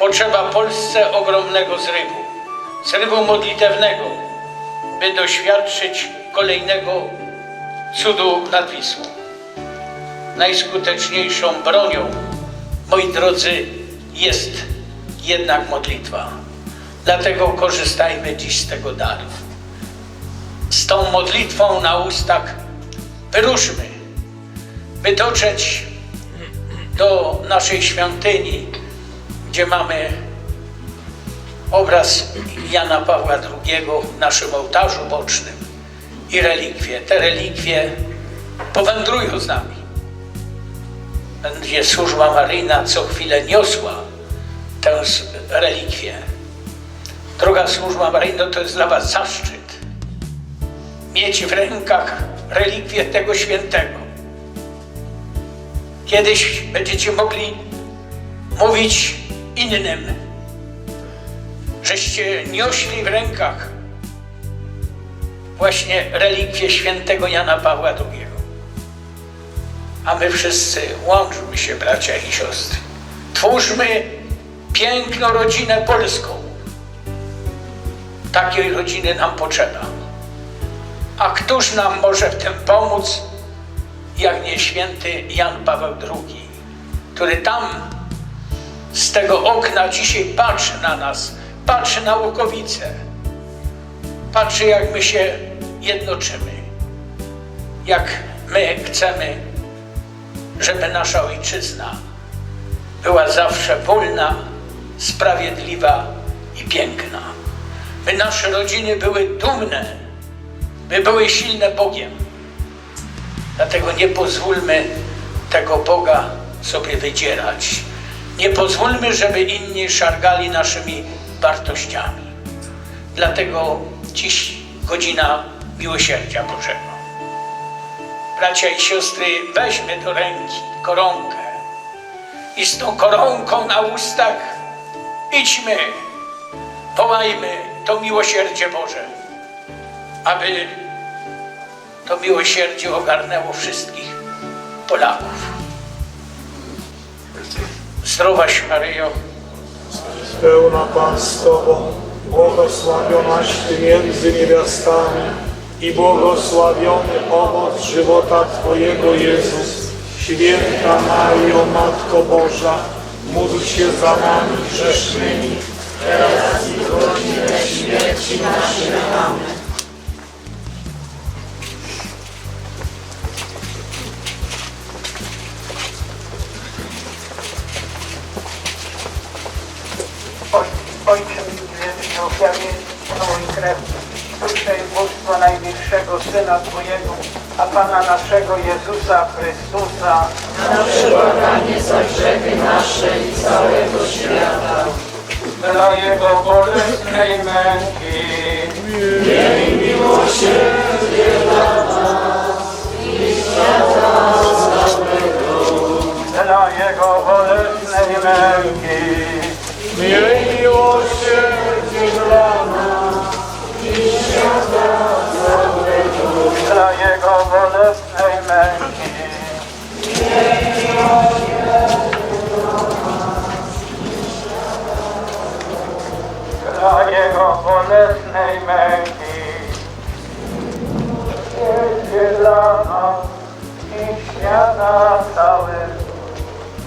potrzeba Polsce ogromnego zrywu, zrywu modlitewnego, by doświadczyć kolejnego cudu nad Wisłą. Najskuteczniejszą bronią, moi drodzy, jest jednak modlitwa. Dlatego korzystajmy dziś z tego daru. Z tą modlitwą na ustach wyruszmy, by dotrzeć do naszej świątyni, gdzie mamy obraz Jana Pawła II w naszym ołtarzu bocznym i relikwie. Te relikwie powędrują z nami. Będzie służba maryjna co chwilę niosła tę relikwię. Droga służba maryjna to jest dla Was zaszczyt. Mieć w rękach relikwię tego świętego. Kiedyś będziecie mogli mówić innym, żeście niośli w rękach właśnie relikwię świętego Jana Pawła II. A my wszyscy łączmy się, bracia i siostry. Twórzmy piękną rodzinę polską. Takiej rodziny nam potrzeba. A któż nam może w tym pomóc, jak nie święty Jan Paweł II, który tam z tego okna dzisiaj patrzy na nas, patrzy na Łukowice, patrzy jak my się jednoczymy, jak my chcemy, żeby nasza ojczyzna była zawsze wolna, sprawiedliwa i piękna. By nasze rodziny były dumne, by były silne Bogiem. Dlatego nie pozwólmy tego Boga sobie wydzierać. Nie pozwólmy, żeby inni szargali naszymi wartościami. Dlatego dziś godzina miłosierdzia Bożego. Bracia i siostry, weźmy do ręki koronkę i z tą koronką na ustach idźmy, wołajmy to miłosierdzie Boże, aby to miłosierdzie ogarnęło wszystkich Polaków. Zdrowaś Maryjo, Pełna Pan z Tobą, błogosławionaś Ty między niewiastami i błogosławiony owoc żywota Twojego Jezus. Święta Maryjo, Matko Boża, módl się za nami grzesznymi, teraz i w godzinę śmierci naszej. Amen. Syna Twojego, a Pana naszego Jezusa Chrystusa, na przebłaganie za grzechy nasze i całego świata. dla Jego bolesnej męki, Miej miłosierdzie dla nas i świata całego. dla Jego bolesnej męki,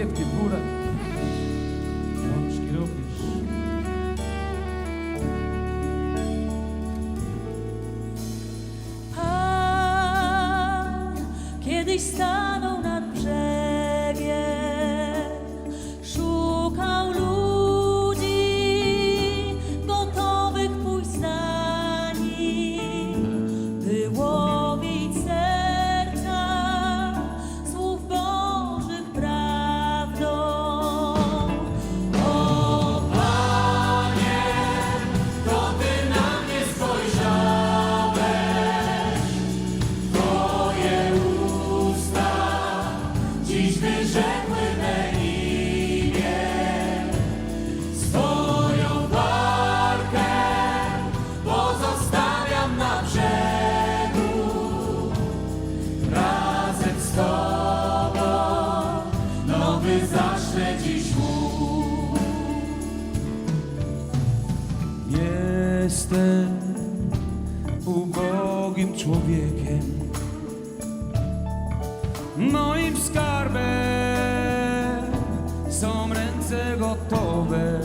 Chorągiewki w górę. Rączki również. Pan kiedyś stanął nad jestem ubogim człowiekiem. Moim skarbem są ręce gotowe